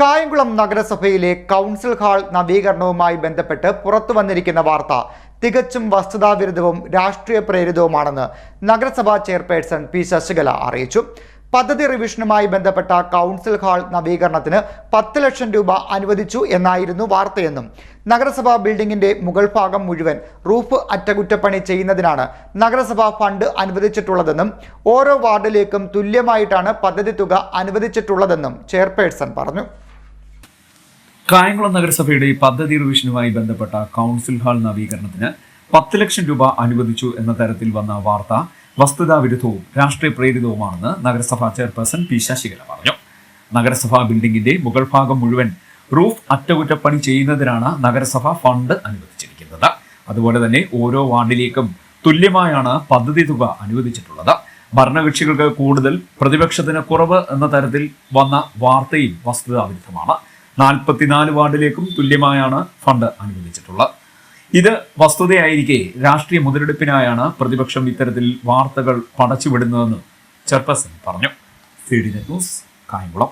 കായംകുളം നഗരസഭയിലെ council hall നവീകരണവുമായി ബന്ധപ്പെട്ട് പുറത്തു വന്നിരിക്കുന്ന വാർത്ത തികച്ചും വസ്തുതാവിരുദ്ധവും രാഷ്ട്രീയ പ്രേരിതവുമാണെന്ന് നഗരസഭാ ചെയർപേഴ്സൺ പി ശശികല അറിയിച്ചു. പദ്ധതി റിവിഷനുമായി ബന്ധപ്പെട്ട കൗൺസിൽ ഹാൾ നവീകരണത്തിന് പത്ത് ലക്ഷം രൂപ അനുവദിച്ചു എന്നായിരുന്നു വാർത്തയെന്നും നഗരസഭാ ബിൽഡിംഗിന്റെ മുകൾ ഭാഗം മുഴുവൻ റൂഫ് അറ്റകുറ്റപ്പണി ചെയ്യുന്നതിനാണ് നഗരസഭാ ഫണ്ട് അനുവദിച്ചിട്ടുള്ളതെന്നും ഓരോ വാർഡിലേക്കും തുല്യമായിട്ടാണ് പദ്ധതി തുക അനുവദിച്ചിട്ടുള്ളതെന്നും ചെയർപേഴ്സൺ പറഞ്ഞു. കായംകുളം നഗരസഭയുടെ പദ്ധതി റിവിഷനുമായി ബന്ധപ്പെട്ട കൗൺസിൽ ഹാൾ നവീകരണത്തിന് പത്ത് ലക്ഷം രൂപ അനുവദിച്ചു എന്ന തരത്തിൽ വന്ന വാർത്ത വസ്തുതാ വിരുദ്ധവും രാഷ്ട്രീയ പ്രേരിതവുമാണെന്ന് നഗരസഭാ ചെയർപേഴ്സൺ പി ശശികല പറഞ്ഞു. നഗരസഭാ ബിൽഡിംഗിന്റെ മുകൾ ഭാഗം മുഴുവൻ റൂഫ് അറ്റകുറ്റപ്പണി ചെയ്യുന്നതിനാണ് നഗരസഭ ഫണ്ട് അനുവദിച്ചിരിക്കുന്നത്. അതുപോലെ തന്നെ ഓരോ വാർഡിലേക്കും തുല്യമായാണ് പദ്ധതി തുക അനുവദിച്ചിട്ടുള്ളത്. ഭരണകക്ഷികൾക്ക് കൂടുതൽ പ്രതിപക്ഷത്തിന് കുറവ് എന്ന തരത്തിൽ വന്ന വാർത്തയും വസ്തുതാവിരുദ്ധമാണ് നാൽപ്പത്തിനാല് വാർഡിലേക്കും തുല്യമായാണ് ഫണ്ട് അനുവദിച്ചിട്ടുള്ളത്. ഇത് വസ്തുതയായിരിക്കെ രാഷ്ട്രീയ മുതലെടുപ്പിനായാണ് പ്രതിപക്ഷം ഇത്തരത്തിൽ വാർത്തകൾ പടച്ചുവിടുന്നതെന്ന് ചെയർപേഴ്സൺ പറഞ്ഞു. C D news Kayamkulam.